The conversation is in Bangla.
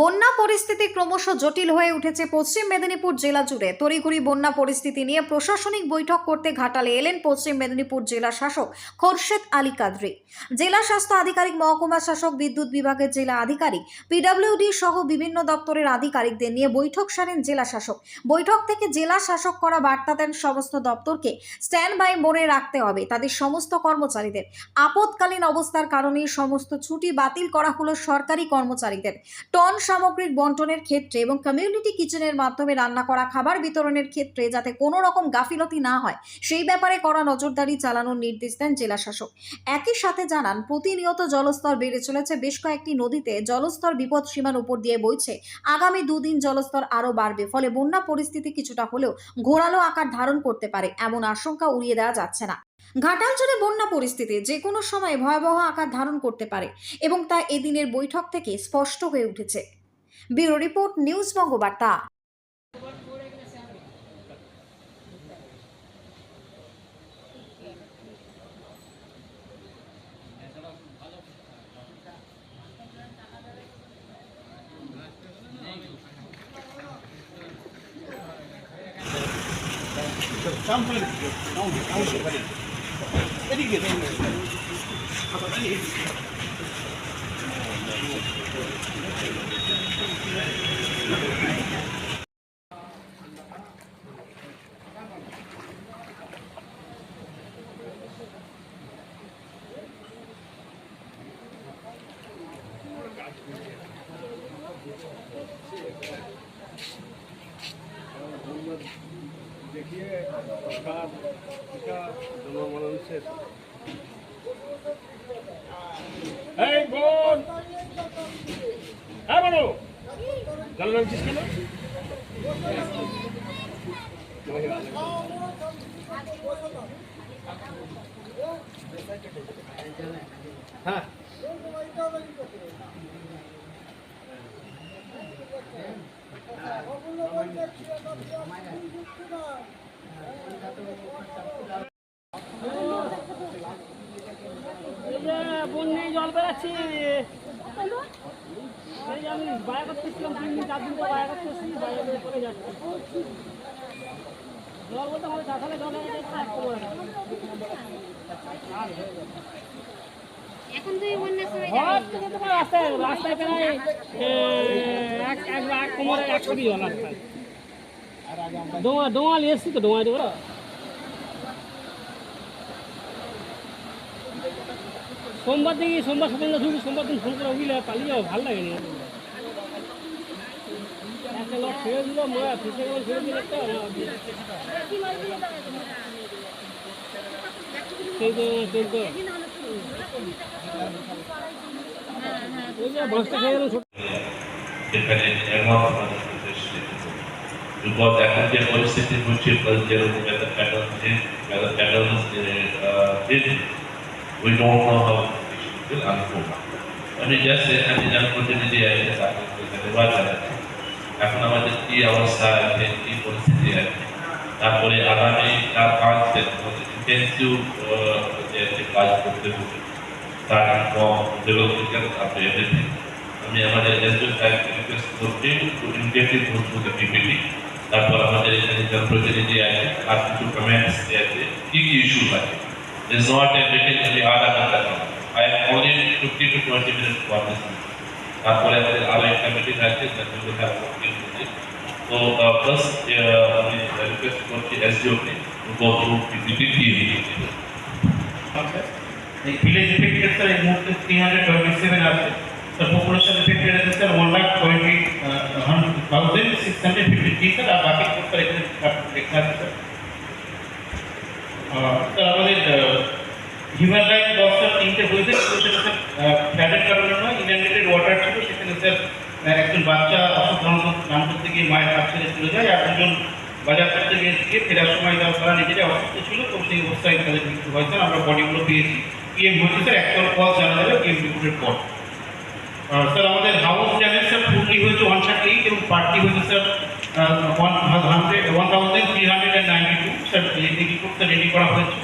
বন্যা পরিস্থিতি ক্রমশ জটিল হয়ে উঠেছে পশ্চিম মেদিনীপুর জেলা জুড়ে। তড়িঘড়ি বন্যা পরিস্থিতি নিয়ে প্রশাসনিক বৈঠক করতে ঘাটালে এলেন পশ্চিম মেদিনীপুর জেলা শাসক খোরশেদ আলী কাদরি। জেলা স্বাস্থ্য আধিকারিক, মহকুমা শাসক, বিদ্যুৎ বিভাগের জেলা আধিকারিক পিডব্লিউডি সহ বিভিন্ন দপ্তরের আধিকারিকদের নিয়ে বৈঠক সারেন জেলা শাসক। বৈঠক থেকে জেলা শাসক করা বার্তা দেন সমস্ত দপ্তরকে। স্ট্যান্ড বাই মোড়ে রাখতে হবে তাদের সমস্ত কর্মচারীদের। আপৎকালীন অবস্থার কারণে সমস্ত ছুটি বাতিল করা হলো সরকারি কর্মচারীদের। টন সামগ্রিক বন্টনের ক্ষেত্রে এবং কমিউনিটি কিচেনের মাধ্যমে রান্না করা খাবার বিতরণের ক্ষেত্রে যাতে কোনো রকম গাফিলতি না হয়, সেই ব্যাপারে কড়া নজরদারি চালানোর নির্দেশ দেন জেলা শাসক একই সাথে জানান, প্রতিনিয়ত জলস্তর বেড়ে চলেছে, বেশ কয়েকটি নদীতে জলস্তর বিপদ সীমার উপর দিয়ে বইছে। আগামী দুদিন জলস্তর আরও বাড়বে, ফলে বন্যা পরিস্থিতি কিছুটা হলেও ঘোরালো আকার ধারণ করতে পারে, এমন আশঙ্কা উড়িয়ে দেওয়া যাচ্ছে না। ঘাটাল জুড়ে বন্যা পরিস্থিতি যে কোনো সময় ভয়াবহ আকার ধারণ করতে পারে এবং তা এদিনের বৈঠক থেকে স্পষ্ট হয়ে উঠেছে। Bureau report news Bangabarta. देखिए इसका इसका दोनों मनन से Hey, go! Hey, Manu! নামছিস কেন? হ্যাঁ এই যে জল বেড়াচ্ছি। আমি বায়া করতেছিলাম তিন দিন চার দিন তো বায়া করতেছি বায়া করে চলে যাচ্ছি। জল বলতে আমাদের চাষালে জল যাচ্ছে আর করব না। এখন তুই বন্যার সময় ঘর থেকে তোমার রাস্তায় রাস্তায় প্রায় এক কোমরে এক কোটি জল রাস্তায় ডোমা ডোমাল এসছি তো ডোমায় ডোমা সোমবার দেখি সোমবার সকালে ঢুকি সোমবার দিন ফোন করে উঠলে পালিয়ে যাব ভালো লাগে না। একটা লোক ছেড়ে দিল এখন যে পরিস্থিতি হচ্ছে patterns change, weather uh, this will unfold. আমি জাস্ট এখানে জনপ্রতিনিধি আছে তাদেরকে ধন্যবাদ জানাচ্ছি এখন আমাদের কি অবস্থা কি পরিস্থিতি তারপরে আগামী পাঁচ দিন ইন্টেন্সিভ যে কাজ করতে হবে স্টার্টিং ফ্রম ডেভেলপমেন্ট আপনি এভরিথিং আমি আমাদের এসডিও সাহেবকে রিকোয়েস্ট করছি টু থ্রু দ্য পিপিটি তারপর আমাদের এখানে জনপ্রতিনিধি আছে আর কিছু কমেন্টস আছে কি কি ইস্যু আছে ইজ নট এ মিটিং খালি আধা ঘণ্টা I am only fifty two twenty minute for this তারপরে আমাদের আরও একটা মিটিং আছে that will have working meeting তো ফার্স্ট আমি রিকোয়েস্ট করছি এসডিওকে গো থ্রু পিপিটি এই ভিলেজ ইফেক্টেড স্যার এই মুহূর্তে থ্রি হান্ড্রেড টোয়েন্টি সেভেন আছে স্যার পপুলেশন ইফেক্টেড আছে sir one lakh twenty thousand six hundred fifty three sir আর বাকি কোর্স স্যার এখানে লেখা আছে স্যার আহ, স্যার আমাদের হিউম্যান রাইটস লস স্যার তিনটে হয়েছে, কিন্তু ফ্ল্যাটের কারণে নয় ইনএন্ডেটেড ওয়াটার ছিল, সেখানে স্যার একজন বাচ্চা অসুখ নাম করতে গিয়ে মায়ের হাত ছেড়ে চলে যায়, আর দুজন বাজার করতে গিয়ে গিয়ে ফেরার সময় তারা নিজেরাই অসুস্থ ছিল, তো সেই অবস্থায় তাদের মৃত্যু হয়, স্যার, আমরা বডিগুলো পেয়েছি। পিএম হচ্ছে স্যার অ্যাকচুয়াল কজ জানা যাবে পিএম রিপোর্টের পর। স্যার, আমাদের হাউস ড্যামেজ স্যার ফুললি হয়েছে ওয়ান থার্টি এইট এবং পার্টি হয়েছে, sir one hundred one thousand three hundred and ninety two sir, এই রিপোর্টটা রেডি করা হয়েছে।